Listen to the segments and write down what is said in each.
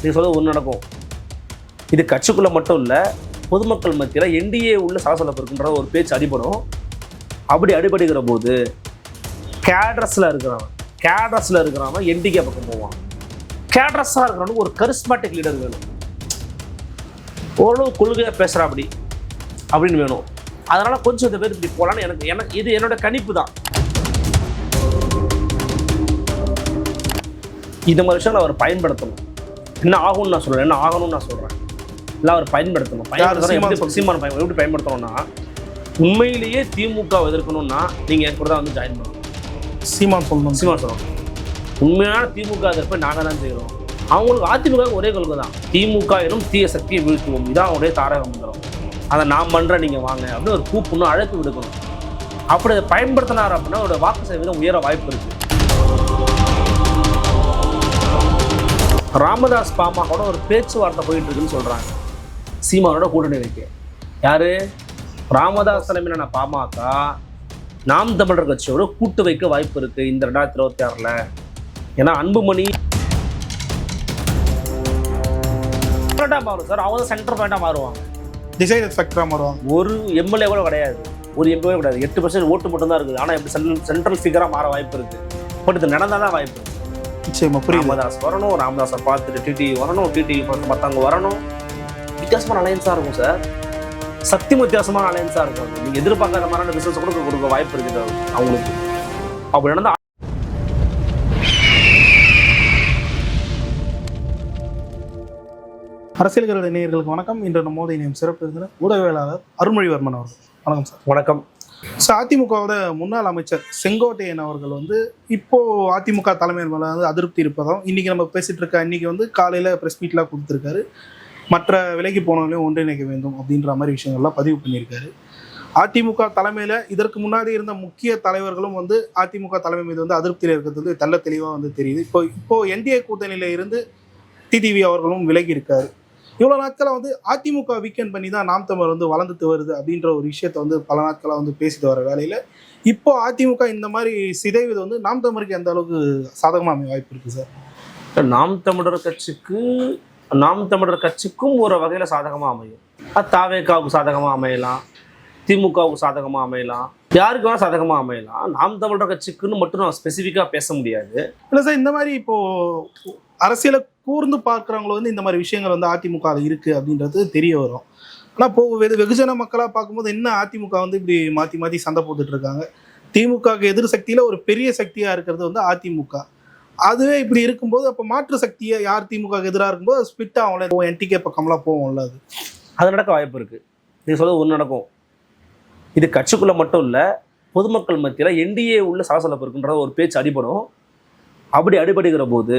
நீங்கள் சொல்ல ஒன்று நடக்கும். இது கட்சிக்குள்ளே மட்டும் இல்லை பொதுமக்கள் மத்தியில் என்டிஏ உள்ள சலசலப்பு இருக்குன்ற ஒரு பேச்சு அடிபடும். அப்படி அடிபடுகிற போது கேட்ரஸில் இருக்கிறவன் கேட்ரஸில் இருக்கிறவன் என்டிகே பக்கம் போவான். கேட்ரஸாக இருக்கிறவனுக்கு ஒரு கரிஸ்மாட்டிக் லீடர் வேணும். ஓரளவு கொள்கையாக பேசுகிறா அப்படி அப்படின்னு வேணும். அதனால் கொஞ்சம் இந்த பேர் இப்படி போகலான்னு எனக்கு எனக்கு இது என்னோட கணிப்பு தான். இந்த மாதிரி விஷயம் அவர் பயன்படுத்தணும். என்ன ஆகும்னு நான் சொல்கிறேன் என்ன ஆகணும்னு நான் சொல்கிறேன் இல்லை அவர் பயன்படுத்தணும். பயன்படுத்தணும். எப்படி சீமான் பயன் எப்படி பயன்படுத்தணும்னா உண்மையிலேயே திமுக எதிர்க்கணும்னா நீங்கள் என் கூட தான் வந்து ஜாயின் பண்ணணும். சீமான் சொல்லணும். சீமான் சொல்லணும். உண்மையான திமுக எதிர்ப்பை நாங்கள் தான் செய்கிறோம் அவங்களுக்கு அதிமுக ஒரே கொள்கை தான். திமுக எனும் தீய சக்தியை வீழ்த்துவோம். இதான் அவங்களுடைய தாரக மந்திரம். அதை நான் பண்ணுறேன் நீங்கள் வாங்க. அப்படின்னு ஒரு கூப்புன்னு அழைப்பு விடுக்கணும். அப்படி அதை பயன்படுத்தினார் அப்படின்னா அவரோட வாக்கு சதவீதம் உயர வாய்ப்பு இருக்கு. ராமதாஸ் பாமகோட ஒரு பேச்சுவார்த்தை போயிட்டு இருக்குன்னு சொல்றாங்க. சீமானோட கூட்டணி வைக்க யாரு? ராமதாஸ் தலைமையிலான பாமக நாம் தமிழர் கட்சியோட கூட்டு வைக்க வாய்ப்பு இருக்கு இந்த ரெண்டாயிரத்தி இருபத்தி ஆறுல. ஏன்னா அன்புமணி மாறும் சார். அவங்க சென்டர் பாயிண்டா மாறுவாங்க. டிசைட் ஃபேக்டராக மாறுவாங்க. ஒரு எம்எல்ஏ கூட கிடையாது. ஒரு எம்எல்ஏ கிடையாது. எட்டு பர்சன்ட் ஓட்டு மட்டும் தான் இருக்குது ஆனால் எப்படி சென்ட்ரல் ஃபிகராக மாற வாய்ப்பு இருக்கு. பட் இது நடந்தால் தான் வாய்ப்பு இருக்கு. நிச்சயமா புரியுது. ராமதாஸ் வரணும் ராமதாஸை பார்த்துட்டு டிடி வரணும் டிடி பார்த்து மற்றவங்க வரணும். வித்தியாசமான அலையன்ஸாக இருக்கும் சார் சத்தியம் வித்தியாசமான அலையன்ஸாக இருக்கும். அது. நீங்க எதிர்பார்க்காத மாதிரியான பிசினஸ் கூட கொடுக்க வாய்ப்பு இருக்குது அவங்களுக்கு. அப்படி நடந்தா அரசியல்களுடைய நேயர்களுக்கு வணக்கம். இன்று நம்மோடு இணையும் சிறப்பு விருந்தினர் ஊடகவியலாளர் அருள்மொழிவர்மன் அவர்கள். வணக்கம் சார் வணக்கம். ஸோ அதிமுகவோட முன்னாள் அமைச்சர் செங்கோட்டையன் அவர்கள் வந்து இப்போ அதிமுக தலைமை மேலே வந்து அதிருப்தி இருப்பதும் இன்னைக்கு நம்ம பேசிட்டு இருக்க இன்னைக்கு வந்து காலையில பிரஸ் மீட்லாம் கொடுத்துருக்காரு. மற்ற விலைக்கு போனவங்களையும் ஒன்றிணைக்க வேண்டும் அப்படின்ற மாதிரி விஷயங்கள்லாம் பதிவு பண்ணியிருக்காரு. அதிமுக தலைமையில் இதற்கு முன்னாடி இருந்த முக்கிய தலைவர்களும் வந்து அதிமுக தலைமை மீது வந்து அதிருப்தியில் இருக்கிறது வந்து தெளிவாக வந்து தெரியுது. இப்போ இப்போ என்டிஏ கூட்டணியில இருந்து டிடிவி அவர்களும் விலகி இருக்காரு. இவ்வளோ நாட்களாக வந்து அதிமுக வீக்கெண்ட் பண்ணி தான் நாம் தமிழர் வந்து வளர்ந்துட்டு வருது அப்படின்ற ஒரு விஷயத்த வந்து பல நாட்களாக வந்து பேசிட்டு வர வேலையில் இப்போ அதிமுக இந்த மாதிரி சிதைவது வந்து நாம் தமிழருக்கு எந்த அளவுக்கு சாதகமாக அமைய வாய்ப்பு இருக்கு சார்? நாம் தமிழர் கட்சிக்கு நாம் தமிழர் கட்சிக்கும் ஒரு வகையில் சாதகமாக அமையும். அது தாவேக்காவுக்கு சாதகமாக அமையலாம் திமுகவுக்கு சாதகமாக அமையலாம் யாருக்கு வேணால் சாதகமாக அமையலாம். நாம் தமிழர் கட்சிக்குன்னு மட்டும் நான் ஸ்பெசிஃபிக்காக பேச முடியாது. இல்லை சார் இந்த மாதிரி இப்போ அரசியலை கூர்ந்து பார்க்குறவங்கள வந்து இந்த மாதிரி விஷயங்கள் வந்து அதிமுக இருக்குது இருக்கு அப்படின்றது தெரிய வரும். ஆனால் போ வெகு வெகுஜன மக்களாக பார்க்கும்போது என்ன அதிமுக வந்து இப்படி மாற்றி மாற்றி சண்டை போட்டுட்டு இருக்காங்க? திமுகவுக்கு எதிர் சக்தியில் ஒரு பெரிய சக்தியாக இருக்கிறது வந்து அதிமுக. அதுவே இப்படி இருக்கும்போது அப்போ மாற்று சக்தியை யார் திமுக எதிராக இருக்கும்போது அது ஸ்பிட் ஆகும்ல. என்டிகே பக்கம்லாம் போகும்ல அது. அது நடக்க வாய்ப்பு இருக்குது நீங்கள் சொல்ல ஒன்று நடக்கும். இது கட்சிக்குள்ளே மட்டும் இல்லை பொதுமக்கள் மத்தியில் என்டிஏ உள்ள சலசலப்பு இருக்குன்ற ஒரு பேச்சு அடிபடும். அப்படி அடிபடுகிற போது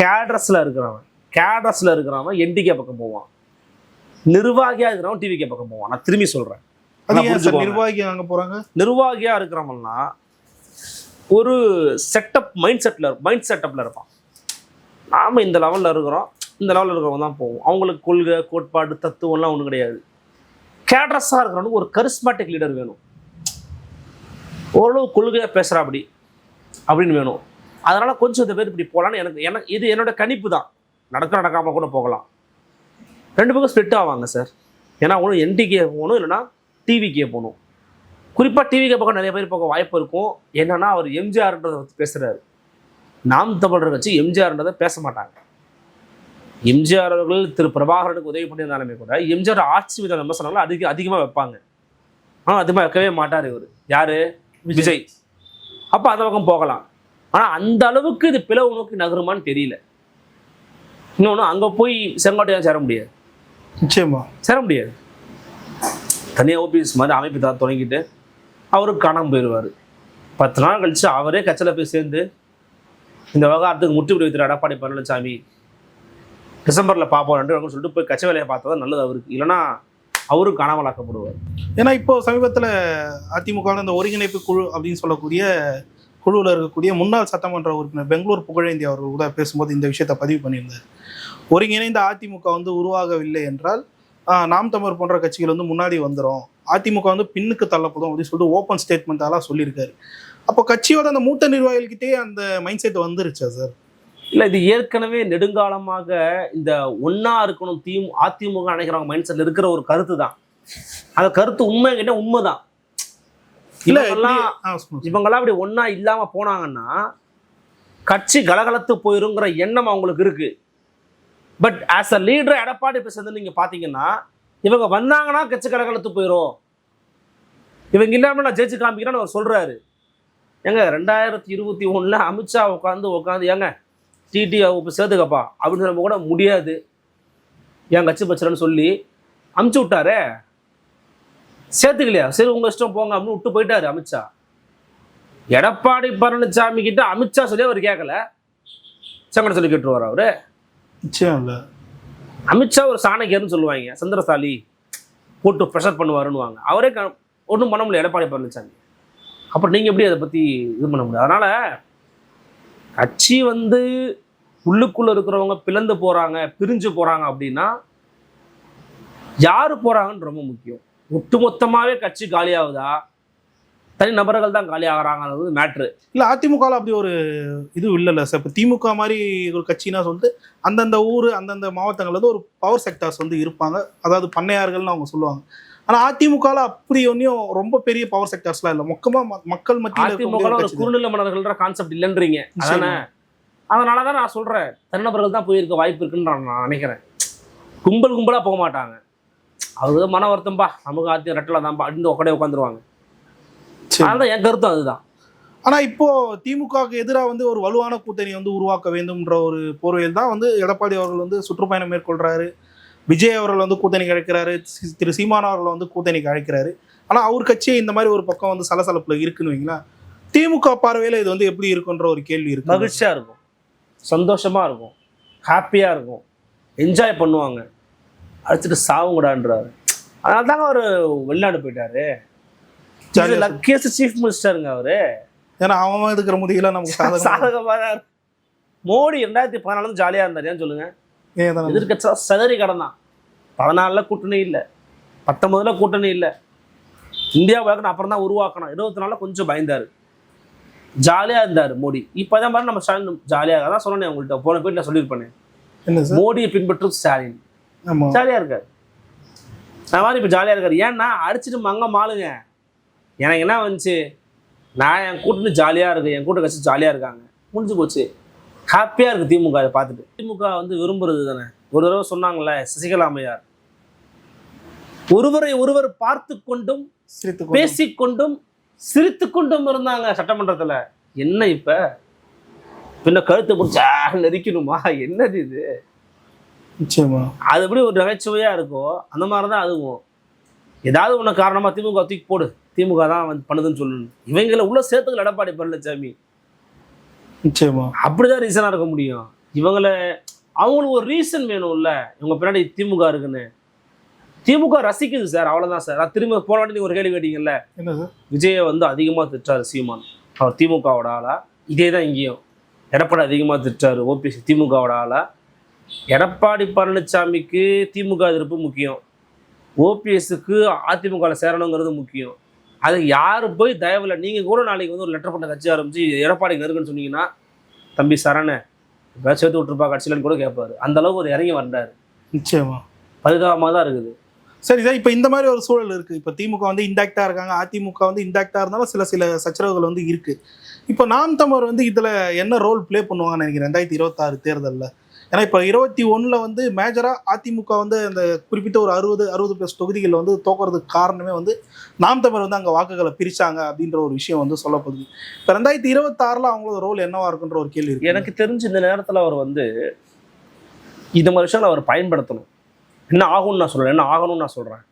கேட்ரஸில் இருக்கிறவன் கேட்ரஸில் இருக்கிறவன் என்டிகே பக்கம் போவான். நிர்வாகியாக இருக்கிறவன் டிவிகே பக்கம் போவான். நான் திரும்பி சொல்கிறேன் அது ஆனா ஏன் சார் புரிஞ்சுக்கோங்க. நிர்வாகி அங்கே போகிறாங்க நிர்வாகியாக இருக்கிறவன்லாம் ஒரு செட்டப் மைண்ட் செட்டில் மைண்ட் செட்டப்பில் இருப்பான். நாம் இந்த லெவலில் இருக்கிறோம். இந்த லெவலில் இருக்கிறவங்க தான் போவோம். அவங்களுக்கு கொள்கை கோட்பாடு தத்துவம்லாம் ஒன்றும் கிடையாது. கேட்ரஸாக இருக்கிறவனுக்கு ஒரு கரிஸ்மாட்டிக் லீடர் வேணும். ஓரளவு கொள்கையாக பேசுகிறா அப்படி அப்படின்னு வேணும். அதனால் கொஞ்சம் இந்த பேர் இப்படி போகலான்னு எனக்கு எனக்கு இது என்னோட கணிப்பு தான். நடக்க நடக்காமல் கூட போகலாம். ரெண்டு பக்கம் ஸ்ப்ளிட் ஆவாங்க சார் ஏன்னா ஒன்று என்டிகே போகணும் இல்லைன்னா டிவிக்கே போகணும். குறிப்பாக டிவிக்கு பக்கம் நிறைய பேர் பக்கம் வாய்ப்பு இருக்கும். என்னன்னா அவர் எம்ஜிஆர்ன்றதை பற்றி பேசுகிறாரு நாம் தமிழர் கட்சி எம்ஜிஆர்ன்றதை பேச மாட்டாங்க. எம்ஜிஆர் அவர்கள் திரு பிரபாகரனுக்கு உதவி பண்ணியிருந்தாலுமே கூட எம்ஜிஆர் ஆட்சி வித விமர்சனங்களை அதிக அதிகமாக வைப்பாங்க. ஆனால் அதிகமாக வைக்கவே மாட்டார் இவர். யாரு? விஜய். அப்போ அந்த பக்கம் போகலாம். ஆனால் அந்த அளவுக்கு இது பிளவு நோக்கி நகருமான்னு தெரியல. இன்னொன்று அங்கே போய் செங்கோட்டையாக சேர முடியாது. நிச்சயமா. சேர முடியாது. தனியாக ஓபிஎஸ் மாதிரி அமைப்பு தான் தொடங்கிட்டு அவருக்கு காணாமல் போயிடுவார் பத்து நாள் கழிச்சு அவரே கட்சியில் போய் சேர்ந்து இந்த விவகாரத்துக்கு முற்றுப்புள்ளி வைத்திரு எடப்பாடி பழனிசாமி டிசம்பரில் பார்ப்போம் சொல்லிட்டு போய் கட்சி வேலையை பார்த்தா தான் நல்லது அவருக்கு. இல்லைன்னா அவரும் காணாமல் ஆக்கப்படுவார் ஏன்னா இப்போ சமீபத்தில் அதிமுக இந்த ஒருங்கிணைப்பு குழு அப்படின்னு சொல்லக்கூடிய குழுவில் இருக்கக்கூடிய முன்னாள் சட்டமன்ற உறுப்பினர் பெங்களூர் புகழேந்தி அவர்கள் கூட பேசும்போது இந்த விஷயத்தை பதிவு பண்ணியிருந்தார். ஒருங்கிணைந்த அதிமுக வந்து உருவாகவில்லை என்றால் நாம் தமிழர் போன்ற கட்சிகள் வந்து முன்னாடி வந்துடும் அதிமுக வந்து பின்னுக்கு தள்ளப்படும் அப்படின்னு சொல்லிட்டு ஓப்பன் ஸ்டேட்மெண்ட்டாலாம் சொல்லியிருக்காரு. அப்போ கட்சியோட அந்த மூத்த நிர்வாகிகள்கிட்டயே அந்த மைண்ட் செட் வந்துருச்சா சார் இல்லை இது ஏற்கனவே நெடுங்காலமாக இந்த ஒன்றா இருக்கணும் தீம் அதிமுக நினைக்கிறவங்க மைண்ட் செட்டில் இருக்கிற ஒரு கருத்து தான் அந்த கருத்து உண்மை கேட்டால் உண்மைதான். தான் இவங்கெல்லாம். இவங்கெல்லாம் அப்படி ஒண்ணா இல்லாம போனாங்கன்னா கட்சி கலகலத்து போயிருங்கிற எண்ணம் அவங்களுக்கு இருக்கு. But as a leader Edappadi பேசுறது நீங்க பாத்தீங்கன்னா இவங்க வந்தாங்கன்னா கட்சி கலகலத்து போயிடும் இவங்க இல்லாம நான் ஜெயிச்சு காமிக்கிறேன்னு அவர் சொல்றாரு. ஏங்க ரெண்டாயிரத்தி இருபத்தி ஒண்ணுல அமித்ஷா உட்காந்து உட்காந்து ஏங்க டிடி இப்போ சேர்த்துக்கப்பா. அப்படின்னு சொல்ல கூட முடியாது. என் கட்சி பச்சரன்னு சொல்லி அமுச்சு விட்டாரே. சேர்த்துக்கலையா? சரி உங்க இஷ்டம் போங்க அப்படின்னு விட்டு போயிட்டாரு அமித்ஷா. எடப்பாடி பழனிசாமி கிட்ட அமித்ஷா சொல்லி அவர் கேட்கல சங்கட சொல்லி கேட்டுருவார் அவரு? நிச்சயம் இல்ல. அமித்ஷா ஒரு சாணக்கியர்னு சொல்லுவாங்க. சந்திரசாலி போட்டு ப்ரெஷர் பண்ணுவாருன்னுவாங்க. அவரே ஒன்றும் பண்ண முடியல எடப்பாடி பழனிசாமி. அப்புறம் நீங்கள் எப்படி அதை பற்றி இது பண்ண முடியாது அதனால் கட்சி வந்து உள்ளுக்குள்ளே இருக்கிறவங்க பிளந்து போகிறாங்க பிரிஞ்சு போகிறாங்க அப்படின்னா யார் போகிறாங்கன்னு ரொம்ப முக்கியம். ஒட்டுமொத்தமாகவே கட்சி காலியாகுதா? தனி நபர்கள் தான் காலி ஆகிறாங்கிறது மேட்ரு இல்ல அதிமுகவில் அப்படி ஒரு இது இல்லைல்ல சார். இப்போ திமுக மாதிரி ஒரு கட்சினா சொல்லிட்டு அந்தந்த ஊர் அந்தந்த மாவட்டங்கள்ல வந்து ஒரு பவர் செக்டார்ஸ் வந்து இருப்பாங்க. அதாவது பண்ணையார்கள்னு அவங்க சொல்லுவாங்க. ஆனா அதிமுகவில் அப்படி ஒன்றும் ரொம்ப பெரிய பவர் செக்டார்ஸ்லாம் இல்லை. மொக்கமா ம- மக்கள் மத்தியில் அதிமுக ஒரு குறுநில மன்னர்கள்ன்ற கான்செப்ட் இல்லைன்றீங்க. அதானே? அதனால தான் நான் சொல்றேன். தனிநபர்கள் தான் போயிருக்க வாய்ப்பு இருக்குன்னு நான் நான் நினைக்கிறேன். கும்பல் கும்பலா போக மாட்டாங்க. அது மன வருத்தம்பா. நமக்கு ஆத்தி ரெட்டல தான்ப்பா அப்படின்னு உட்காந்துருவாங்க. அதனால என் கருத்தும் அதுதான். ஆனா இப்போ திமுகவுக்கு எதிராக வந்து ஒரு வலுவான கூட்டணி வந்து உருவாக்க வேண்டும்ன்ற ஒரு போர்வையில் தான் வந்து எடப்பாடி அவர்கள் வந்து சுற்றுப்பயணம் மேற்கொள்றாரு. விஜய் அவர்கள் வந்து கூட்டணிக்கு அழைக்கிறாரு திரு சீமான் அவர்கள் வந்து கூட்டணிக்கு அழைக்கிறாரு ஆனா அவர் கட்சியே இந்த மாதிரி ஒரு பக்கம் வந்து சலசலப்புல இருக்குன்னு வைங்களேன். திமுக பார்வையில இது வந்து எப்படி இருக்குன்ற ஒரு கேள்வி இருக்கு. மகிழ்ச்சியா இருக்கும். சந்தோஷமா இருக்கும். ஹாப்பியா இருக்கும். என்ஜாய் பண்ணுவாங்க. அழைச்சிட்டு சாவுங்கடான்றாரு. அதனால தாங்க அவர் வெளிநாடு போயிட்டாரு. லக்கியஸ்ட் சீஃப் மினிஸ்டருங்க அவரு. ஏன்னா அவன் இருக்கிற முதியில நமக்கு சாதகம் சாதகமாக தான். மோடி ரெண்டாயிரத்தி பதினாலு ஜாலியா இருந்தார். ஏன் சொல்லுங்க? தானே? எதிர்கட்சா சதறி கடந்தான் பதினாலுல கூட்டணி இல்லை. பத்தொன்பதுல கூட்டணி இல்லை. இந்தியா உலகம் அப்புறம் தான் உருவாக்கணும். இருபத்தி நாலுல கொஞ்சம் பயந்தாரு. ஜாலியா இருந்தார் மோடி. இப்பதான் பாரு நம்ம ஸ்டாலின் ஜாலியாக அதான் சொன்னேன் உங்கள்கிட்ட போன போயிட்டு நான் சொல்லியிருப்பேனே மோடியை பின்பற்றும் ஸ்டாலின். ஜாலியா இருக்காரு. நான் மாதிரி இப்போ ஜாலியா இருக்காரு. ஏன்னா அடிச்சிட்டு மங்க மாளுங்க. எனக்கு என்ன வந்துச்சு? நான் என் கூட்டணி ஜாலியா இருக்கு. என் கூட்ட கட்சி ஜாலியா இருக்காங்க. முடிஞ்சு போச்சு. ஹாப்பியா இருக்கு திமுக அதை பார்த்துட்டு திமுக வந்து விரும்புறது தானே. ஒரு தடவை சொன்னாங்கல்ல சசிகலா அம்மையார். ஒருவரை ஒருவர் பார்த்து கொண்டும் சிரித்து பேசிக்கொண்டும் சிரித்து கொண்டும் இருந்தாங்க சட்டமன்றத்துல. என்ன இப்ப? பின்ன கழுத்தை பிடிச்சா நெரிக்கணுமா? என்னது இது? நிச்சயமா. அது எப்படி ஒரு நகைச்சுவையா இருக்கோ அந்த மாதிரி தான் அதுவும். ஏதாவது ஒன்று காரணமா திமுக தூக்கி போடு. திமுக தான் வந்து பண்ணுதுன்னு சொல்லணும். இவங்களை உள்ள சேர்த்துக்கல எடப்பாடி பழனிசாமி. நிச்சயமா. அப்படிதான் ரீசனா இருக்க முடியும். இவங்கள அவங்களுக்கு ஒரு ரீசன் வேணும்ல. இவங்க பின்னாடி திமுக இருக்குன்னு. திமுக ரசிக்குது சார் அவ்வளவுதான் சார். நான் திரும்ப போன வாட்டி நீங்க ஒரு கேள்வி கேட்டீங்கல்ல? விஜயை வந்து அதிகமாக திட்டாரு சீமான். அவர் திமுகவோட ஆளா? இதே தான் இங்கேயும். எடப்பாடி அதிகமாக திட்டாரு ஓபிஎஸ் திமுகவோட ஆளா? எடப்பாடி பழனிசாமிக்கு திமுக எதிர்ப்பு முக்கியம். ஓபிஎஸ்க்கு அதிமுகவில் சேரணுங்கிறது முக்கியம். அது யார் போய் தயவில் நீங்கள் கூட நாளைக்கு வந்து ஒரு லெட்டர் பண்ண கட்சி ஆரம்பிச்சு எடப்பாடி நெருக்குன்னு சொன்னீங்கன்னா தம்பி சரண இப்போ சேர்த்து விட்டுருப்பா கட்சியிலன்னு கூட கேட்பாரு. அந்த அளவுக்கு ஒரு இறங்கி வந்தார். நிச்சயமா. பரிதாபமாக தான் இருக்குது. சரி சார் இப்போ இந்த மாதிரி ஒரு சூழல் இருக்கு. இப்போ திமுக வந்து இன்டாக்டா இருக்காங்க. அதிமுக வந்து இன்டாக்டா இருந்தாலும் சில சில சச்சரவுகள் வந்து இருக்கு. இப்போ நாம் தமிழர் வந்து இதுல என்ன ரோல் ப்ளே பண்ணுவாங்கன்னு நினைக்கிறேன்? ரெண்டாயிரத்தி இருபத்தாறு தேர்தலில். ஏன்னா இப்போ இருபத்தி ஒண்ணுல வந்து மேஜரா அதிமுக வந்து அந்த குறிப்பிட்ட ஒரு அறுபது அறுபது பிளஸ் தொகுதிகளில் வந்து தோக்குறதுக்கு காரணமே வந்து நாம் தமிழர் வந்து அங்கே வாக்குகளை பிரிச்சாங்க அப்படின்ற ஒரு விஷயம் வந்து சொல்லப்படுது. இப்போ ரெண்டாயிரத்தி இருபத்தாறுல அவங்களோட ரோல் என்னவா இருக்குன்ற ஒரு கேள்வி இருக்கு. எனக்கு தெரிஞ்சு இந்த நேரத்தில் அவர் வந்து இந்த மாதிரி விஷயங்களை அவர் பயன்படுத்தணும். என்ன ஆகும்னு நான் சொல்றேன் என்ன ஆகணும்னு நான் சொல்றேன்.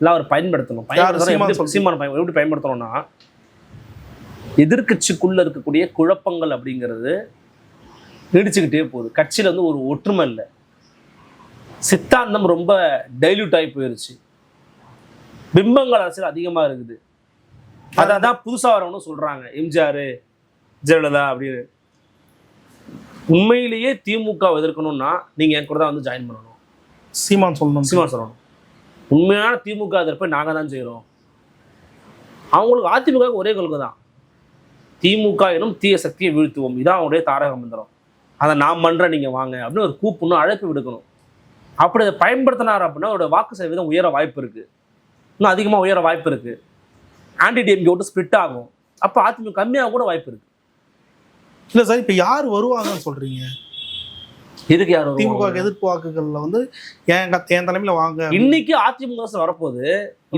இல்லை அவர் பயன்படுத்தணும். சீமான் பயன் எப்படி பயன்படுத்தணும்னா எதிர்க்கட்சிக்குள்ள இருக்கக்கூடிய குழப்பங்கள் அப்படிங்கிறது நீடிச்சுக்கிட்டே போகுது. கட்சியில வந்து ஒரு ஒற்றுமை இல்லை. சித்தாந்தம் ரொம்ப டைல்யூட் ஆகி போயிருச்சு. பிம்பங்கள் அரசியல் அதிகமா இருக்குது. அதான் புதுசா வரவனும் சொல்றாங்க. எம்ஜிஆர் ஜெயலலிதா அப்படின்னு. உண்மையிலேயே திமுக எதிர்க்கணும்னா நீங்க என் கூட தான் வந்து ஜாயின் பண்ணணும். சீமான் சொல்லணும். சீமா சொல்லணும். உண்மையான திமுக எதிர்ப்பை நாங்க தான் செய்றோம். அவங்களுக்கு அதிமுக ஒரே கொள்கை தான் திமுக எனும் தீய சக்தியை வீழ்த்துவோம். இதான் அவங்களுடைய தாரக மந்திரம். அதை நான் பண்ணுறேன் நீங்கள் வாங்க அப்படின்னு ஒரு கூப்பிடணும் அழைப்பு விடுக்கணும். அப்படி அதை பயன்படுத்தினார் அப்படின்னா அவரோட வாக்கு சதவீதம் உயர வாய்ப்பு இருக்குது இன்னும் அதிகமாக உயர வாய்ப்பு இருக்குது ஆன்டி டிஎம்கே விட்டு ஸ்ப்ளிட் ஆகும். அப்போ அதிமுக கம்மியாக கூட வாய்ப்பு இருக்குது இல்ல சார் இப்ப யார் வருவாங்கன்னு சொல்றீங்க? இதுக்கு யார் திமுக? எதிர்ப்பு வாக்குகள்ல வந்து என் என் தலைமையில வாங்க? இன்னைக்கு அதிமுக வரப்போகுது.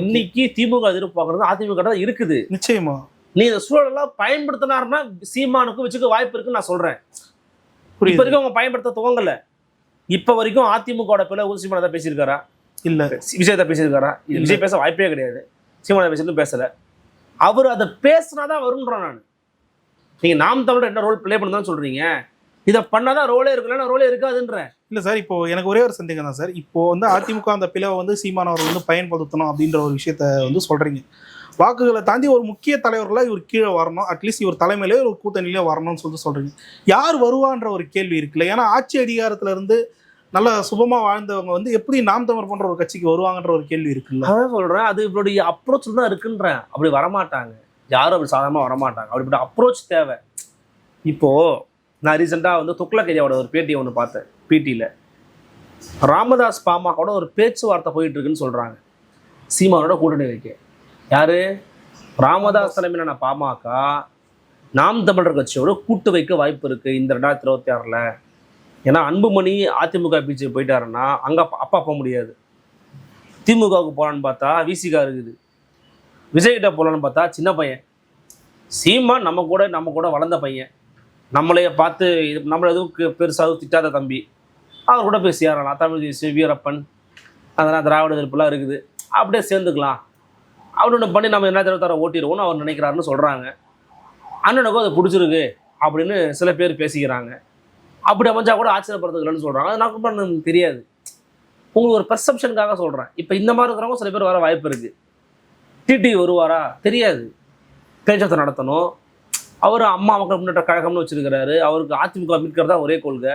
இன்னைக்கு திமுக எதிர்பார்க்கறது அதிமுக தான் இருக்குது. நிச்சயமா. நீ இந்த சூழலெல்லாம் பயன்படுத்தினாருன்னா சீமானுக்கும் வச்சுக்க வாய்ப்பு இருக்குன்னு நான் சொல்றேன். இப்ப வரைக்கும் அவங்க பயன்படுத்த துவங்கல. இப்ப வரைக்கும் அதிமுக பிள்ளை ஊர் சீமானை தான் பேசியிருக்காரா? இல்ல. விஜய் தான் பேசியிருக்காரா விஜய் பேச வாய்ப்பே கிடையாது. சீமானை பேசுறதும் பேசல. அவர் அதை பேசினாதான் வரும்ன்றேன் நான். நீங்க நாம் தமிழர் என்ன ரோல் ப்ளே பண்ணதான் சொல்றீங்க. இதை பண்ணாதான் ரோலே இருக்குல்ல ரோலே இருக்காதுன்றேன். இல்ல சார் இப்போ எனக்கு ஒரே ஒரு சந்தேகம் தான் சார். இப்போ வந்து அதிமுக அந்த பிளவை வந்து சீமான் அவர் வந்து பயன்படுத்தணும் அப்படின்ற ஒரு விஷயத்த வந்து சொல்றீங்க. வாக்குகளை தாண்டி ஒரு முக்கிய தலைவர்களாக இவர் கீழே வரணும். அட்லீஸ்ட் இவர் தலைமையிலே ஒரு கூட்டணியிலே வரணும்னு சொல்லிட்டு சொல்கிறீங்க யார் வருவான்ற ஒரு கேள்வி இருக்குல்ல. ஏன்னா ஆட்சி அதிகாரத்துல இருந்து நல்ல சுபமாக வாழ்ந்தவங்க வந்து எப்படி நாம் தமிழ் போன்ற ஒரு கட்சிக்கு வருவாங்கன்ற ஒரு கேள்வி இருக்குல்ல. அதான் சொல்கிறேன் அது இவருடைய அப்ரோச் தான் இருக்குன்றேன் அப்படி வரமாட்டாங்க. யாரும் அப்படி சாதாரணமாக வரமாட்டாங்க. அப்படிப்பட்ட அப்ரோச் தேவை. இப்போ நான் ரீசெண்டாக வந்து துக்ளக் ஐயாவோட ஒரு பேட்டியை ஒன்று பார்த்தேன் பிடியில் ராமதாஸ் பாமாவோட ஒரு பேச்சுவார்த்தை போயிட்டு இருக்குன்னு சொல்கிறாங்க சீமானோட கூட்டணி வைக்க. யாரு? ராமதாஸ் தலைமையிலான பாமக நாம் தமிழர் கட்சியோட கூட்டு வைக்க வாய்ப்பு இருக்கு இந்த ரெண்டாயிரத்தி இருபத்தி ஆறில். ஏன்னா அன்புமணி அதிமுக பிஜே போயிட்டாருன்னா அங்கே அப்பா போக முடியாது. திமுகவுக்கு போகலான்னு பார்த்தா விசிகா இருக்குது. விஜய்கிட்ட போகலான்னு பார்த்தா சின்ன பையன். சீமான் நம்ம கூட நம்ம கூட வளர்ந்த பையன். நம்மளைய பார்த்து இது நம்மளை எதுவும் பெருசாக திட்டாத தம்பி. அவர் கூட போய் சேரலாம். தமிழ் தேசிய வீரப்பன். அதெல்லாம் திராவிட எதிர்ப்புலாம் இருக்குது. அப்படியே சேர்ந்துக்கலாம். அப்படி ஒன்று பண்ணி நம்ம என்ன தர ஓட்டிடுவோம்னு அவர் நினைக்கிறாருன்னு சொல்கிறாங்க அண்ணனுக்கும் அது பிடிச்சிருக்கு அப்படின்னு சில பேர் பேசிக்கிறாங்க. அப்படி அமைஞ்சா கூட ஆச்சரியப்படுறதுக்கு சொல்கிறாங்க அது நான் கூட எனக்கு தெரியாது. உங்களுக்கு ஒரு பெர்செப்ஷனுக்காக சொல்கிறேன் இப்போ இந்த மாதிரி இருக்கிறவங்க சில பேர் வர வாய்ப்பு இருக்குது டிடி வருவாரா? தெரியாது. பேச்சத்தை நடத்தணும். அவர் அம்மா மக்கள் முன்னேற்ற கழகம்னு வச்சிருக்கிறாரு. அவருக்கு அதிமுக மீட்கிறதா தான் ஒரே கொள்கை.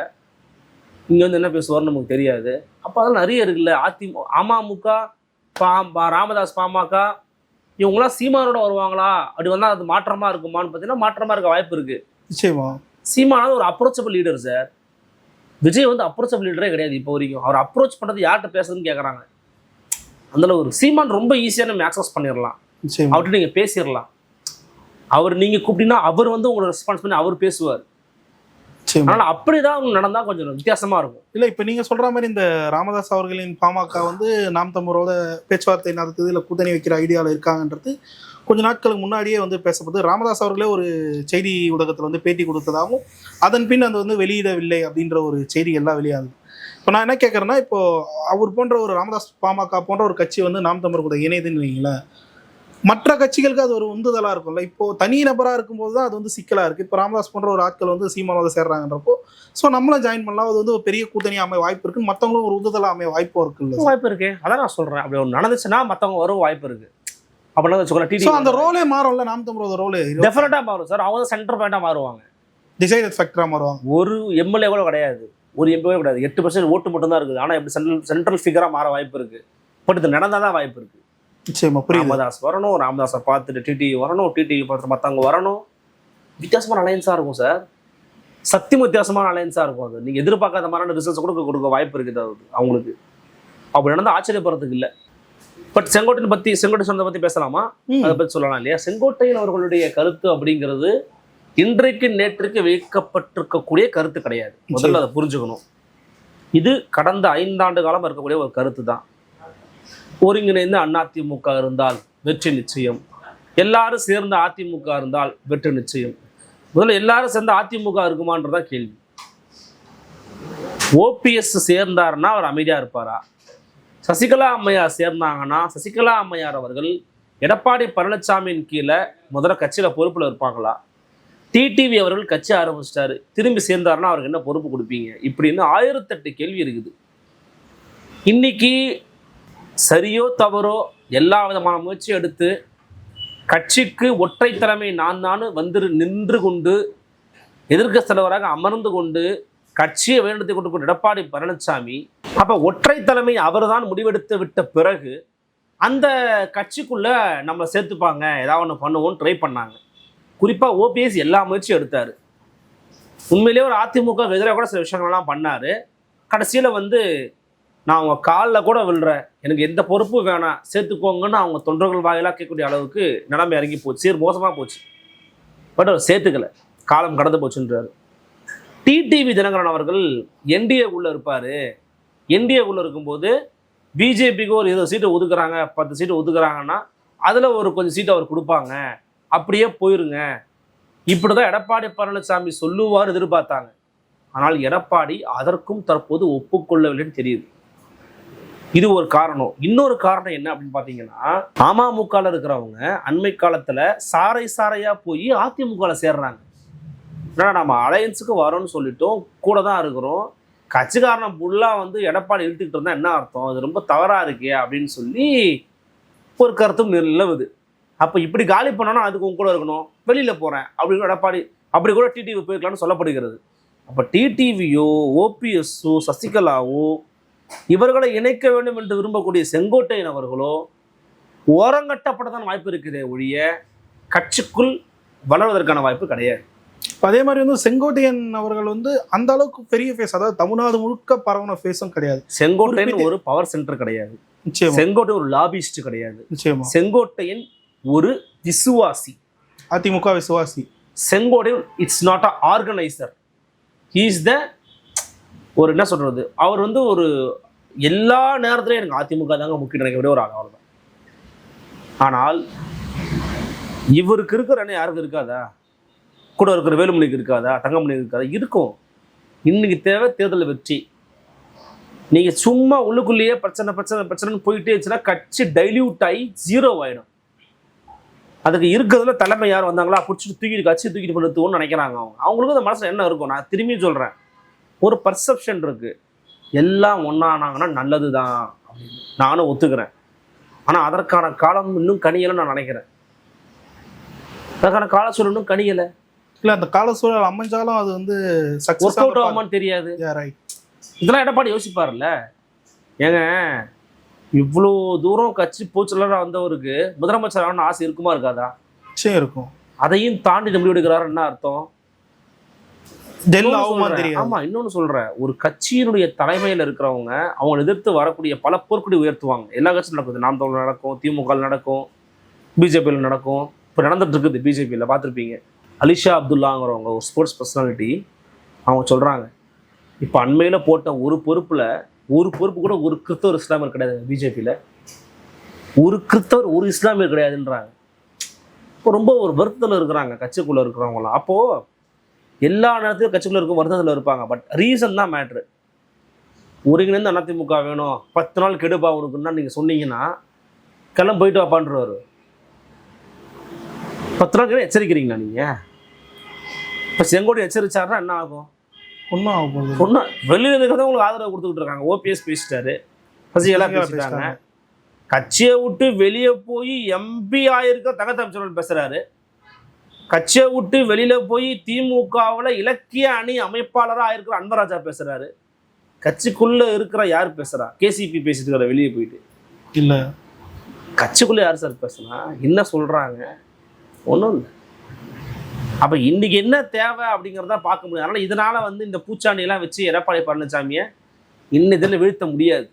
இங்கே வந்து என்ன பேசுவார்னு நமக்கு தெரியாது. அப்போ அதெல்லாம் நிறைய இருக்குல்ல. அதிமுக அமமுக பா பா- ராமதாஸ் பாமக இவங்களாம் சீமானோட வருவாங்களா? அப்படி வந்தால் அது மாற்றமாக இருக்குமான்னு பார்த்தீங்கன்னா மாற்றமாக இருக்க வாய்ப்பு இருக்குது நிச்சயமா. சீமானது ஒரு அப்ரோச்சபிள் லீடர் சார் விஜய் வந்து அப்ரோச்சபிள் லீடரே கிடையாது இப்போ வரைக்கும். அவர் அப்ரோச் பண்ணுறது யார்கிட்ட பேசுறதுன்னு கேட்குறாங்க அதில் ஒரு சீமான் ரொம்ப ஈஸியாக நம்ம ஆக்சஸ் பண்ணிடலாம் அவர்கிட்ட நீங்கள் பேசிடலாம் அவர் நீங்கள் கூப்பிட்டீங்கன்னா அவர் வந்து உங்களை ரெஸ்பான்ஸ் பண்ணி அவர் பேசுவார். நிச்சயமா. அதனால் அப்படி தான் நடந்தால் கொஞ்சம் வித்தியாசமாக இருக்கும். இல்ல இப்ப நீங்க சொல்ற மாதிரி இந்த ராமதாஸ் அவர்களின் பாமக வந்து நாம் தமிழரோட பேச்சுவார்த்தை நடத்துது இல்ல கூட்டணி வைக்கிற ஐடியாவில் இருக்காங்கன்றது கொஞ்ச நாட்களுக்கு முன்னாடியே வந்து பேசப்படுது ராமதாஸ் அவர்களே ஒரு செய்தி ஊடகத்தில் வந்து பேட்டி கொடுத்ததாகவும் அதன் பின் அது வந்து வெளியிடவில்லை அப்படின்ற ஒரு செய்தி எல்லாம் வெளியாகுது. இப்போ நான் என்ன கேட்குறேன்னா இப்போ அவர் போன்ற ஒரு ராமதாஸ் பாமக போன்ற ஒரு கட்சி வந்து நாம் தமிழர் கூட இணையுதுன்னு வைங்களேன். மற்ற கட்சிகளுக்கு அது ஒரு உந்துதலாக இருக்கும்ல. இப்போ தனி நபராக இருக்கும்போது தான் அது வந்து சிக்கலாக இருக்குது இப்போ ராமதாஸ் போன்ற ஒரு ஆட்கள் வந்து சீமானோட சேர்றாங்கன்றப்போ ஸோ நம்மளும் ஜாயின் பண்ணலாம். அது வந்து ஒரு பெரிய கூட்டணி அமைய வாய்ப்பு இருக்கு மற்றவங்களும் ஒரு உந்துதலாக அமைய வாய்ப்பும் இருக்குல்ல வாய்ப்பு இருக்கு. அதான் நான் சொல்கிறேன் அப்படி ஒன்று நடந்துச்சுன்னா மற்றவங்க வரும் வாய்ப்பு இருக்கு. அப்படின்னா வச்சுக்கோங்களேன் ஸோ அந்த ரோலே மாறும்ல. நாம் தமிழோட ரோலே டெஃபினட்டாக மாறும் சார் அவங்க தான் சென்டர் பாயிண்டாக மாறுவாங்க. டிசைடட் ஃபேக்டராக மாறுவாங்க. ஒரு எம்எல்ஏ கூட கிடையாது. ஒரு எம்பிஓ கிடையாது. எட்டு பர்சன்ட் ஓட்டு மட்டும் தான் இருக்குது. ஆனால் எப்படி சென்ட்ரல் சென்ட்ரல் ஃபிகராக மாற வாய்ப்பு இருக்கு. பட் இது நடந்தால் தான் வாய்ப்பு இருக்கு. நிச்சயமா புரியுது. ராமதாஸ் வரணும் ராமதாஸை பார்த்துட்டு டிடி வரணும் டிடி பார்த்துட்டு மற்றவங்க வரணும். வித்தியாசமான அலையன்ஸாக இருக்கும் சார் சத்தியம் வித்தியாசமான அலையன்ஸாக இருக்கும் அது. நீங்கள் எதிர்பார்க்காத மாதிரியான ரிசல்ட்ஸ் கொடுக்க கொடுக்க வாய்ப்பு இருக்குது அது அவங்களுக்கு. அப்படி நடந்தால் ஆச்சரியப்படுறதுக்கு இல்லை. பட் செங்கோட்டையன் பற்றி செங்கோட்டை சொன்னதை பற்றி பேசலாமா. அதை பற்றி சொல்லலாம் இல்லையா? செங்கோட்டையன் அவர்களுடைய கருத்து அப்படிங்கிறது இன்றைக்கு நேற்றுக்கு வைக்கப்பட்டிருக்கக்கூடிய கருத்து கிடையாது. முதல்ல அதை புரிஞ்சுக்கணும். இது கடந்த ஐந்தாண்டு காலம் இருக்கக்கூடிய ஒரு கருத்து தான் ஒருங்கிணைந்து அதிமுக இருந்தால் வெற்றி நிச்சயம். எல்லாரும் சேர்ந்த அதிமுக இருந்தால் வெற்றி நிச்சயம். முதல்ல எல்லாரும் சேர்ந்த அதிமுக இருக்குமான்றதான் கேள்வி. ஓபிஎஸ் சேர்ந்தாருன்னா அவர் அமைதியாக இருப்பாரா? சசிகலா அம்மையார் சேர்ந்தாங்கன்னா சசிகலா அம்மையார் அவர்கள் எடப்பாடி பழனிசாமியின் கீழே முதல்ல கட்சியில் பொறுப்பில் இருப்பாங்களா? டிடிவி அவர்கள் கட்சி ஆரம்பிச்சிட்டாரு. திரும்பி சேர்ந்தாருன்னா அவருக்கு என்ன பொறுப்பு கொடுப்பீங்க? இப்படின்னு ஆயிரத்தெட்டு கேள்வி இருக்குது. இன்னைக்கு சரியோ தவறோ எல்லா விதமான முயற்சியும் எடுத்து கட்சிக்கு ஒற்றை தலைமை நான் நான் வந்து நின்று கொண்டு எதிர்க்கட்சி தலைவராக அமர்ந்து கொண்டு கட்சியை வழிநடத்தி கொண்டு எடப்பாடி பழனிசாமி அப்போ ஒற்றை தலைமை அவர்தான் முடிவெடுத்து விட்ட பிறகு அந்த கட்சிக்குள்ள நம்ம சேர்த்துப்பாங்க ஏதாவது ஒன்று பண்ணுவோம்னு ட்ரை பண்ணாங்க. குறிப்பாக ஓபிஎஸ் எல்லா முயற்சியும் எடுத்தார். உண்மையிலேயே ஒரு அதிமுக எதிராக கூட சில விஷயங்கள்லாம் பண்ணார். கடைசியில் வந்து நான் அவங்க காலில் கூட விழுறேன். எனக்கு எந்த பொறுப்பும் வேணாம். சேர்த்துக்கோங்கன்னு அவங்க தொண்டர்கள் வாயிலாக கேட்கக்கூடிய அளவுக்கு நிலைமை இறங்கி போச்சு. சீர் மோசமாக போச்சு. பட் அவர் சேர்த்துக்கல. காலம் கடந்து போச்சுன்றாரு. டிடிவி தினகரன் அவர்கள் என்டிஏ உள்ளே இருப்பார். என்டிஏ உள்ளே இருக்கும்போது பிஜேபிக்கு ஒரு இருபது சீட்டு ஒதுக்குறாங்க. பத்து சீட்டு ஒதுக்குறாங்கன்னா அதில் ஒரு கொஞ்சம் சீட்டு அவர் கொடுப்பாங்க. அப்படியே போயிருங்க. இப்படி தான் எடப்பாடி பழனிசாமி சொல்லுவார் எதிர்பார்த்தாங்க. ஆனால் எடப்பாடி அதற்கும் தற்போது ஒப்புக்கொள்ளவில்லைன்னு தெரியுது. இது ஒரு காரணம். இன்னொரு காரணம் என்ன அப்படின்னு பார்த்தீங்கன்னா அமமுகவில் இருக்கிறவங்க அண்மை காலத்தில் சாறை சாறையாக போய் அதிமுகவில் சேர்றாங்க. ஏன்னா நம்ம அலையன்ஸுக்கு வரோம்னு சொல்லிட்டோம் கூட தான் இருக்கிறோம். கட்சிக்காரனை ஃபுல்லாக வந்து எடப்பாடி இழுத்துக்கிட்டு இருந்தால் என்ன அர்த்தம்? அது ரொம்ப தவறாக இருக்கே அப்படின்னு சொல்லி ஒரு கருத்தும் நிலவுது. அப்போ இப்படி காலி பண்ணோன்னா அதுக்கு உங்க கூட இருக்கணும். வெளியில் போகிறேன் அப்படின்னு எடப்பாடி அப்படி கூட டிடிவி போயிருக்கலாம்னு சொல்லப்படுகிறது. அப்போ டிடிவியோ ஓபிஎஸ்ஸோ சசிகலாவோ இவர்களை இணைக்க வேண்டும் என்று விரும்பக்கூடிய செங்கோட்டையன் அவர்களோ ஓரங்கட்டப்படத்தான் வாய்ப்பு இருக்குதே ஒழிய கட்சிக்குள் வளர்வதற்கான வாய்ப்பு கிடையாது. அதே மாதிரி வந்து செங்கோட்டையன் அவர்கள் வந்து அந்த அளவுக்கு பெரிய ஃபேஸ் அதாவது தமிழ்நாடு முழுக்க பரவன ஃபேஸும் கிடையாது. செங்கோட்டையன் ஒரு பவர் சென்டர் கிடையாது. செங்கோட்டை ஒரு லாபிஸ்ட் கிடையாது. செங்கோட்டையன் ஒரு விசுவாசி. அதிமுக விசுவாசி. Sengottaiyan it's not a organiser is the ஒரு என்ன சொல்கிறது அவர் வந்து ஒரு எல்லா நேரத்துலையும் எனக்கு அதிமுக தாங்க முக்கியம் நினைக்கக்கூடிய ஒரு ஆள் அவ்வளோதான் ஆனால் இவருக்கு இருக்கிற அண்ணன் யாருக்கு இருக்காதா? கூட இருக்கிற வேலுமணிக்கு இருக்காதா? தங்கமணிக்கு இருக்காதா? இருக்கும். இன்னைக்கு தேவை தேர்தல் வெற்றி. நீங்கள் சும்மா உள்ளுக்குள்ளேயே பிரச்சனை பிரச்சனை பிரச்சனைன்னு போயிட்டே இருந்துச்சுன்னா கட்சி டைல்யூட் ஆகி ஜீரோ ஆயிடும். அதுக்கு இருக்கிறதுல தலைமை யார் வந்தாங்களா? பிடிச்சிட்டு தூக்கிட்டு கட்சி தூக்கிட்டு பண்ணுறதுன்னு நினைக்கிறாங்க அவங்க. அவங்களுக்கு அந்த மனசில் என்ன இருக்கும்? நான் திரும்பி சொல்கிறேன் ஒரு பர்செப்ஷன் இருக்கு. எல்லாம் ஒன்றானாங்கன்னா நல்லது தான் நானும் ஒத்துக்கிறேன். ஆனால் அதற்கான காலம் இன்னும் கனியலைன்னு நான் நினைக்கிறேன். அதற்கான கால இன்னும் கனியலை. இல்ல அந்த கால சூழல் அமைஞ்சாலும் அது வந்து ஒர்க் அவுட் ஆகுமான்னு தெரியாது. இதெல்லாம் எடப்பாடி யோசிப்பார்ல ஏங்க இவ்வளோ தூரம் கட்சி பூச்சலராக வந்தவருக்கு முதலமைச்சர் ஆகணும்னு ஆசை இருக்குமா இருக்காதா? நிச்சயம் இருக்கும். அதையும் தாண்டி முடிவு எடுக்கிறாரு என்ன அர்த்தம்? டெல் ஆகுமா. தெரியாது ஆமா இன்னொன்னு சொல்றேன். ஒரு கட்சியினுடைய தலைமையில இருக்கிறவங்க அவங்க எதிர்த்து வரக்கூடிய பல போர்க்குடி உயர்த்துவாங்க. எல்லா கட்சியும் நடக்குது. நாம் தமிழ் நடக்கும் திமுக நடக்கும் பிஜேபியில் நடக்கும். இப்போ நடந்துட்டு இருக்குது பிஜேபியில் பார்த்துருப்பீங்க. அலிஷா அப்துல்லாங்கிறவங்க ஒரு ஸ்போர்ட்ஸ் பர்சனாலிட்டி அவங்க சொல்றாங்க. இப்போ அண்மையில் போட்ட ஒரு பொறுப்புல ஒரு பொறுப்பு கூட ஒரு கிறிஸ்தவர் இஸ்லாமியர் கிடையாது பிஜேபியில் ஒரு கிறிஸ்தவர் ஒரு இஸ்லாமியர் கிடையாதுன்றாங்க. இப்போ ரொம்ப ஒரு வருத்தத்தில் இருக்கிறாங்க கட்சிக்குள்ளே இருக்கிறவங்களாம் அப்போது எல்லா நேரத்திலும் கட்சிக்குள்ள இருக்கும் வருத்தத்தில் இருப்பாங்க. பட் ரீசன் தான் மேட்ரு ஒருங்கிணைந்து அதிமுக வேணும். பத்து நாள் கெடுப்பா உனக்குன்னா நீங்கள் சொன்னீங்கன்னா கிளம்ப போயிட்டு வாப்பான்றவர். பத்து நாள் எச்சரிக்கிறீங்களா நீங்கள் இப்போ செங்கோடி எச்சரிச்சாருன்னா என்ன ஆகும்? ஒன்றும் ஆக போகுது ஒன்றும் வெளியில் இருக்கிறத உங்களுக்கு ஆதரவு கொடுத்துக்கிட்டு இருக்காங்க. ஓபிஎஸ் பேசிட்டாரு. சசிகலா பேசிட்டாங்க. கட்சியை விட்டு வெளியே போய் எம்பி ஆயிருக்க தங்கத்த அமைச்சர்கள் பேசுறாரு. கட்சியை விட்டு வெளியில போய் திமுகவில் இலக்கிய அணி அமைப்பாளராக ஆயிருக்கிற அன்பராஜா பேசுறாரு. கட்சிக்குள்ள இருக்கிற யார் பேசுறா? கேசிபி பேசிட்டு இருக்கிற வெளியே போயிட்டு. இல்ல. கட்சிக்குள்ள யார் சார் பேசுனா என்ன சொல்றாங்க? ஒன்றும் இல்லை. அப்போ இன்னைக்கு என்ன தேவை அப்படிங்கிறத பார்க்க முடியும் அதனால இதனால வந்து இந்த பூச்சாண்டியெல்லாம் வச்சு எடப்பாடி பழனிசாமியை இன்ன இதில் வீழ்த்த முடியாது.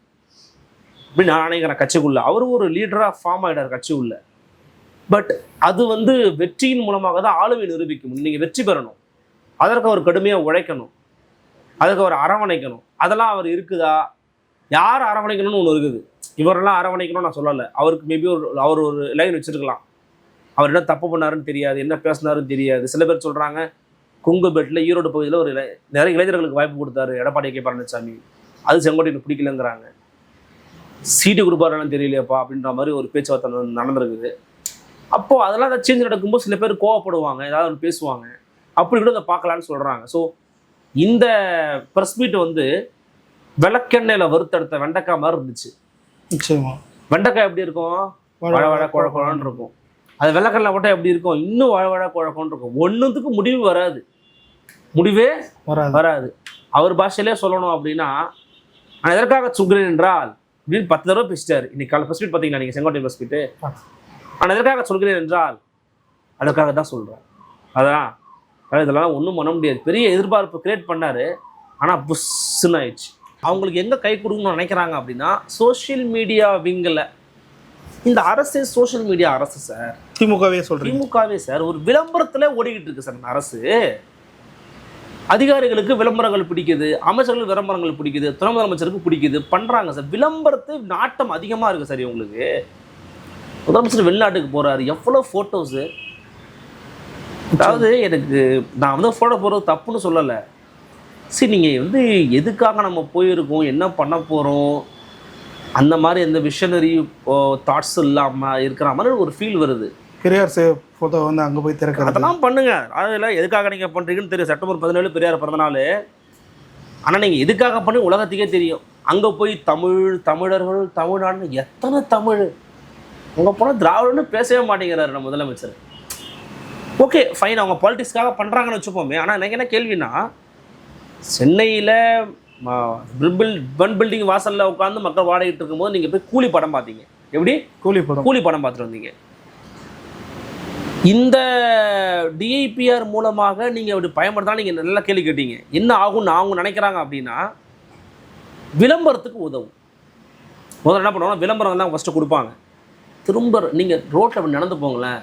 அப்படின்னு நான் நினைக்கிறேன் கட்சிக்குள்ள. அவரும் ஒரு லீடராக ஃபார்ம் ஆகிடார் கட்சி உள்ள பட் அது வந்து வெற்றியின் மூலமாக தான் ஆளுமை நிரூபிக்கும். நீங்கள் வெற்றி பெறணும். அதற்கு அவர் கடுமையாக உழைக்கணும். அதுக்கு அவர் அரவணைக்கணும். அதெல்லாம் அவர் இருக்குதா? யார் அரவணைக்கணும்னு ஒன்று இருக்குது. இவரெல்லாம் அரவணைக்கணும்னு நான் சொல்லலை. அவருக்கு மேபி ஒரு அவர் ஒரு லைன் வச்சிருக்கலாம். அவர் என்ன தப்பு பண்ணாருன்னு தெரியாது. என்ன பேசினாருன்னு தெரியாது. சில பேர் சொல்கிறாங்க குங்குபேட்டில் ஈரோடு பகுதியில் ஒரு இளை- நிறைய இளைஞர்களுக்கு வாய்ப்பு கொடுத்தாரு. எடப்பாடி கே பழனிசாமி. அது செங்கோட்டைக்கு பிடிக்கலங்கிறாங்க. சீட்டு கொடுப்பாருன்னு தெரியலையப்பா அப்படின்ற மாதிரி ஒரு பேச்சுவார்த்தை நடந்திருக்குது. அப்போது அதெல்லாம் அதை சேஞ்ச் நடக்கும்போது சில பேர் கோவப்படுவாங்க ஏதாவது ஒன்று பேசுவாங்க. அப்படி கூட அதை பார்க்கலான்னு சொல்கிறாங்க ஸோ இந்த ப்ரெஸ் மீட் வந்து விளக்கெண்ணெயில் வறுத்தெடுத்த வெண்டைக்காய் மாதிரி இருந்துச்சு. நிச்சயமா. வெண்டைக்காய் எப்படி இருக்கும்? வழ வழ குழ குழன்னு இருக்கும். அது வெள்ளக்கடலை போட்டால் எப்படி இருக்கும்? இன்னும் வழ வழ குழப்பம்னு இருக்கும். ஒன்றுத்துக்கும் முடிவு வராது. முடிவே வராது. அவர் பாஷையிலே சொல்லணும் அப்படின்னா நான் எதற்காக சொல்கிறேன் என்றால் அப்படின்னு பத்து தடவை பேசிட்டாரு. இன்னைக்கு காலை ஃபஸ்ட் பார்த்தீங்களா நீங்கள் செங்கோட்டை ஃபஸ்ட் நான் எதற்காக சொல்கிறேன் என்றால் அதற்காக தான் சொல்கிறேன் அதான் இதெல்லாம் ஒன்றும் பண்ண முடியாது. பெரிய எதிர்பார்ப்பு கிரியேட் பண்ணாரு ஆனால் புஷ்ஷுன்னு ஆயிடுச்சு. அவங்களுக்கு எங்கே கை கொடுக்கணும்னு நினைக்கிறாங்க அப்படின்னா சோஷியல் மீடியா விங்கில் இந்த அரசு சோஷியல் மீடியா அரசு சார் திமுகவே சொல்றீங்க. திமுகவே சார் ஒரு விளம்பரத்துல ஓடிக்கிட்டு இருக்கு சார் இந்த அரசு. அதிகாரிகளுக்கு விளம்பரங்கள் பிடிக்குது அமைச்சர்கள் விளம்பரங்கள் பிடிக்குது துணை முதலமைச்சருக்கு பிடிக்குது பண்றாங்க சார் விளம்பரத்து நாட்டம் அதிகமா இருக்கு சார் இவங்களுக்கு. முதலமைச்சர் வெளிநாட்டுக்கு போறாரு. எவ்வளோ ஃபோட்டோஸு அதாவது எனக்கு நான் வந்து ஃபோட்டோ போடுறது தப்புன்னு சொல்லலை. சரி நீங்கள் வந்து எதுக்காக நம்ம போயிருக்கோம்? என்ன பண்ண போகிறோம் அந்த மாதிரி எந்த விஷனரி தாட்ஸ் இல்லாமல் இருக்கிற மாதிரி ஒரு ஃபீல் வருது. பெரியார் சே போட்டோ வந்து அங்க போய் திறக்கிறது. அதெல்லாம் பண்ணுங்க. அதில் எதுக்காக நீங்கள் பண்ணுறீங்கன்னு தெரியும். செப்டம்பர் பதினேழு பெரியார் பிறந்தநாள். ஆனால் நீங்கள் எதுக்காக பண்ணி உலகத்துக்கே தெரியும். அங்கே போய் தமிழ் தமிழர்கள் தமிழ்நாடுன்னு எத்தனை தமிழ்? அங்கே போனால் திராவிடன்னு பேசவே மாட்டேங்கிறாரு நம்ம முதலமைச்சர். ஓகே ஃபைன் அவங்க பாலிடிக்ஸ்க்காக பண்ணுறாங்கன்னு வச்சுப்போமே. ஆனால் எனக்கு என்ன கேள்வினா சென்னையில் பில் பன் பில்டிங் வாசலில் உட்காந்து மக்கள் வாடகைட்டு இருக்கும்போது நீங்கள் போய் கூலி படம் பார்த்தீங்க. எப்படி? கூலி படம். கூலி படம் பார்த்துட்டு வந்தீங்க. இந்த டிஐபிஆர் மூலமாக நீங்கள் அப்படி பயன்படுத்தா நீங்கள் நல்லா கேள்வி கேட்டீங்க. என்ன ஆகும்னு அவங்க நினைக்கிறாங்க அப்படின்னா விளம்பரத்துக்கு உதவும். முதல்ல என்ன பண்ணுவாங்க விளம்பரம் தான் ஃபஸ்ட்டு கொடுப்பாங்க. திரும்ப நீங்கள் ரோட்டில் நடந்து போங்களேன்.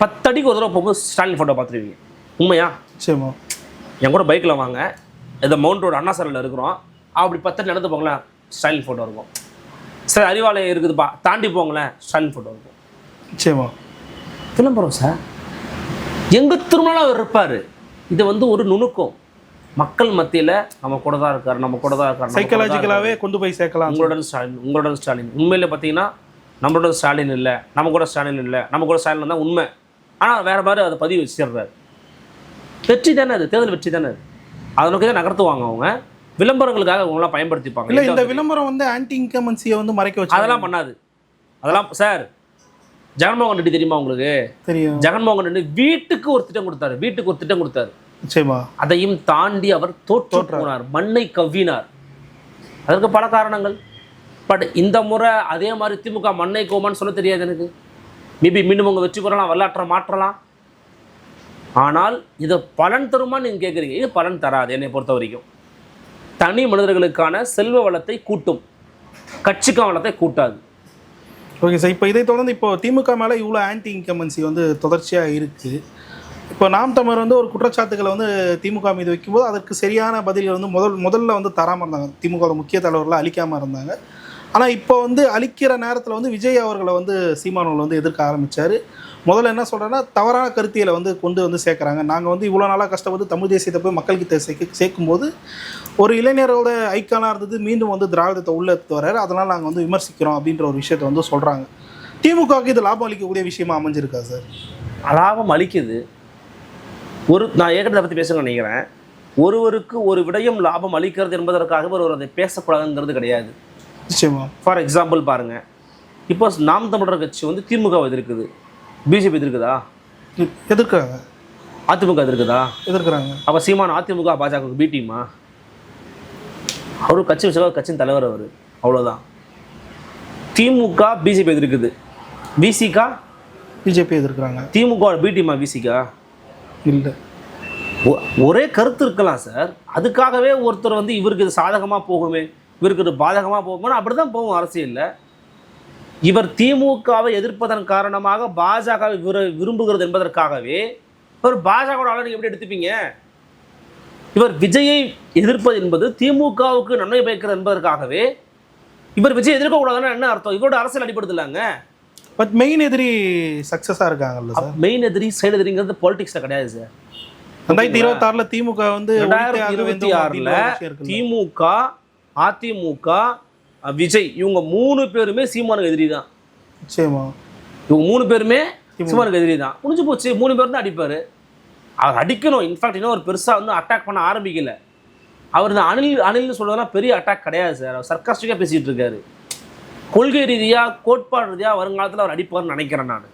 பத்தடிக்கு ஒரு தடவை போகும்போது ஸ்டாலின் ஃபோட்டோ பார்த்துருவீங்க. உண்மையா? நிச்சயமா. என் கூட பைக்கில் வாங்க. இந்த மவுண்ட் ரோடு அண்ணா சாலையில் இருக்கிறோம். அப்படி பத்தடி நடந்து போங்களேன் ஸ்டாலின் ஃபோட்டோ இருக்கும். சரி அறிவாலயம் இருக்குதுப்பா. தாண்டி போங்களேன் ஸ்டாலின் ஃபோட்டோ இருக்கும். நிச்சயமா. விளம்பரம் சார். எங்கே திரும்பினாலும் அவர் இருப்பார்? இது வந்து ஒரு நுணுக்கம். மக்கள் மத்தியில் நம்ம கூட தான் இருக்கார் நம்ம கூட தான் இருக்கார் சைக்கலாஜிக்கலாவே கொண்டு போய் சேர்க்கலாம். உங்களுடன் ஸ்டாலின் உங்களுடன் ஸ்டாலின் உண்மையிலே பார்த்தீங்கன்னா நம்மளோட ஸ்டாலின் இல்லை நம்ம கூட ஸ்டாலின் இல்லை நம்ம கூட ஸ்டாலின் தான் உண்மை. ஆனால் வேற மாதிரி அதை பதிவு வச்சிடுறாரு. வெற்றி தானே அது? தேர்தல் வெற்றி தானே அது? அதை நோக்கி தான் நகர்த்துவாங்க அவங்க. விளம்பரங்களுக்காக அவங்களாம் பயன்படுத்திப்பாங்க. இல்ல இந்த விளம்பரம்? வந்து ஆன்டி இன்கமன்சியை வந்து மறைக்க வச்சு அதெல்லாம் பண்ணாது. அதெல்லாம் சார் ஜெகன்மோகன் ரெட்டி தெரியுமா உங்களுக்கு? தெரியும். ஜெகன்மோகன் ரெட்டி வீட்டுக்கு ஒரு திட்டம் கொடுத்தாரு. வீட்டுக்கு ஒரு திட்டம் கொடுத்தாரு. நிச்சயமா. அதையும் தாண்டி அவர் தோற்று. போனார். மண்ணை கவ்வினார். அதற்கு பல காரணங்கள். பட் இந்த முறை அதே மாதிரி திமுக மண்ணை கோமான்னு சொல்ல தெரியாது எனக்கு. மேபி மீண்டும் உங்கள் வெற்றி பெறலாம் வரலாற்றை மாற்றலாம். ஆனால் இதை பலன் தருமான்னு நீங்கள் கேட்குறீங்க இது பலன் தராது என்னை பொறுத்த வரைக்கும். தனி மனிதர்களுக்கான செல்வ வளத்தை கூட்டும். கட்சிக்கான வளத்தை கூட்டாது. ஓகே சார் இப்போ இதை தொடர்ந்து இப்போ திமுக மேலே இவ்வளோ ஆன்டி இன்கமன்சி வந்து தொடர்ச்சியாக இருக்குது இப்போ நாம் தமிழர் வந்து ஒரு குற்றச்சாட்டுகளை வந்து திமுக மீது வைக்கும்போது அதற்கு சரியான பதில்கள் வந்து முதல் முதல்ல வந்து தராமல் இருந்தாங்க. திமுக முக்கிய தலைவர்களை அழிக்காமல் இருந்தாங்க. ஆனால் இப்போ வந்து அழிக்கிற நேரத்தில் வந்து விஜய் அவர்களை வந்து சீமானவர்கள் வந்து எதிர்க்க ஆரம்பித்தார் முதல்ல என்ன சொல்கிறேன்னா தவறான கருத்தியலை வந்து கொண்டு வந்து சேர்க்குறாங்க. நாங்கள் வந்து இவ்வளோ நாளாக கஷ்டப்பட்டு தமிழ் தேசியத்தை போய் மக்கள்கிட்ட சேர்க்க சேர்க்கும்போது ஒரு இளைஞரோட ஐக்கானாக இருந்தது மீண்டும் வந்து திராவிடத்தை உள்ள வர்றாரு. அதனால் நாங்கள் வந்து விமர்சிக்கிறோம் அப்படின்ற ஒரு விஷயத்தை வந்து சொல்கிறாங்க திமுகவுக்கு இது லாபம் அளிக்கக்கூடிய விஷயமா அமைஞ்சிருக்கா சார்? லாபம் அளிக்குது. ஒரு நான் ஏற்கனவே பற்றி பேசணும்னு நினைக்கிறேன். ஒருவருக்கு ஒரு விடயம் லாபம் அளிக்கிறது என்பதற்காக ஒருவர் அதை பேசக்கூடாதுங்கிறது கிடையாது. நிச்சயமா. ஃபார் எக்ஸாம்பிள் பாருங்க. இப்போ நாம் தமிழர் கட்சி வந்து திமுக எதிர்க்குது. பிஜேபி எதிர்க்குதா? எதிர்க்கிறாங்க. அதிமுக எதிர்க்குதா? எதிர்க்கிறாங்க. அப்போ சீமான் அதிமுக பாஜக பி டீமா அவரு கட்சி வச்சவர் கட்சியின் தலைவர் அவர். அவ்வளோதான் திமுக பிஜேபி எதிர்க்குது. விசிகா பிஜேபி எதிர்க்கிறாங்க. திமுக பி டீமா விசிகா இல்லை. ஒரே கருத்து இருக்கலாம் சார். அதுக்காகவே ஒருத்தர் வந்து இவருக்கு இது சாதகமாக போகுமே. இவருக்கு இது பாதகமாக போகுமே அப்படி தான் போகும் அரசியலில். இவர் திமுகவை எதிர்ப்பதன் காரணமாக பாஜகவை விரு விரும்புகிறது என்பதற்காகவே இவர் பாஜகவோட ஆளை நீங்கள் எப்படி எடுத்துப்பீங்க? இவர் விஜயை எதிர்ப்பது என்பது திமுகவுக்கு நன்மை பயக்கிறது என்பதற்காகவே இவர் விஜய் எதிர்க்கக்கூடாதுன்னா என்ன அர்த்தம்? இவரோட அரசியல் அடிப்படுது இல்லைங்க பட் மெயின் எதிரி சக்ஸஸாக இருக்காங்கல்ல சார் மெயின் எதிரி சைடு எதிரிங்கிறது பாலிடிக்ஸில் கிடையாது சார் ரெண்டாயிரத்தி இருபத்தாறுல திமுக வந்து ரெண்டாயிரத்தி இருபத்தி ஆறுல ஒரு. திமுக அதிமுக விஜய் இவங்க மூணு பேருமே சீமானுக்கு எதிரி தான் நிச்சயமா. இவங்க மூணு பேருமே. சீமானுக்கு எதிரி தான் முடிஞ்சு போச்சு மூணு பேர் தான் அடிப்பாரு. அவர் அடிக்கணும். இன்ஃபேக்ட் இன்னும் ஒரு பெருசா வந்து அட்டாக் பண்ண ஆரம்பிக்கல. அவர் இந்த அணில் அணில்னு சொல்றதெல்லாம் பெரிய அட்டாக் கிடையாது சார் அவர் சர்க்காஸ்டிக்காக பேசிட்டு இருக்காரு. கொள்கை ரீதியா கோட்பாடு ரீதியா வருங்காலத்துல அவர் அடிப்பார்னு நினைக்கிறேன் நான்.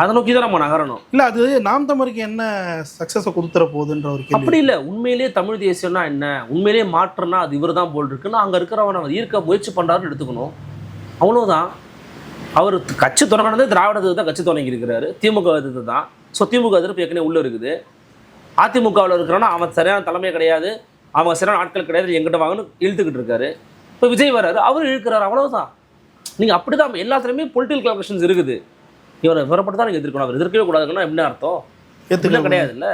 அதை நோக்கி தான் நம்ம நகரணும். இல்ல அது நாம் தமிழுக்கு என்ன சக்சஸை கொடுத்துற போகுதுன்ற ஒரு அப்படி இல்லை. உண்மையிலேயே தமிழ் தேசியம்னா என்ன? உண்மையிலேயே மாற்றம்னா அது இவர் தான் போல் இருக்குன்னு அங்கே இருக்கிறவன் அவர் ஈர்க்க முயற்சி பண்ணுறாருன்னு எடுத்துக்கணும். அவ்வளோதான் அவர் கட்சி தொடங்கினதே திராவிடத்துக்கு தான் கட்சி தொடங்கி இருக்கிறாரு. திமுக எதிர்த்து தான். ஸோ திமுக எதிர்ப்பு ஏற்கனவே உள்ளே இருக்குது. அதிமுகவில் இருக்கிறவனா அவன் சரியான தலைமை கிடையாது. அவன் சரியான ஆட்கள் கிடையாது. எங்கிட்ட வாங்கன்னு இழுத்துக்கிட்டு இருக்காரு. இப்போ விஜய் வராரு அவரும் இழுக்கிறாரு. அவ்வளவுதான். நீங்கள் அப்படி தான் எல்லாத்துலேயுமே பொலிட்டிக்கல் கலெக்ஷன்ஸ் இருக்குது. இவரை விவரப்பட்டு தான் எதிர்க்கணும். அவர் எதிர்க்கவே கூடாதுன்னா என்ன அர்த்தம்? ஏற்றுக்கலாம் கிடையாது இல்லை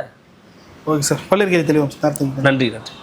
ஓகே சார். பள்ளியர்கேரி தெளிவம் சார். நன்றி நன்றி.